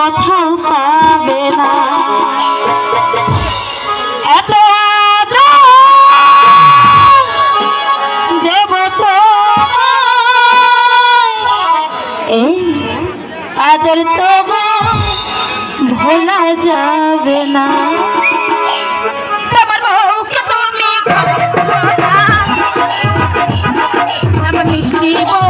কোথাও পাবে না। এত দেব এই আদর তো ভোলা যাবে না। তোমার বউকে তুমি মিষ্টি বউ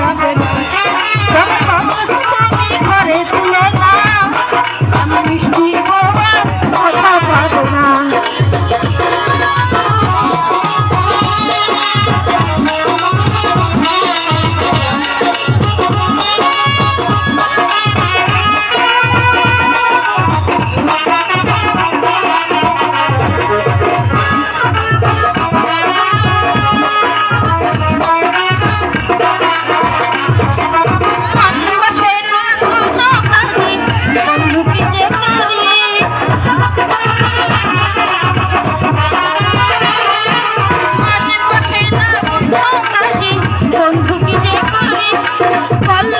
পারব না।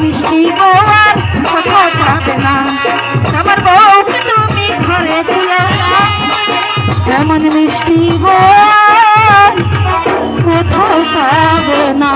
বৃষ্টি গোয়ার কথা থাকে না আমার বউ তুমি ঘরে ছিলে এমন মিষ্টি গোয়ার কোথাও পাবে না।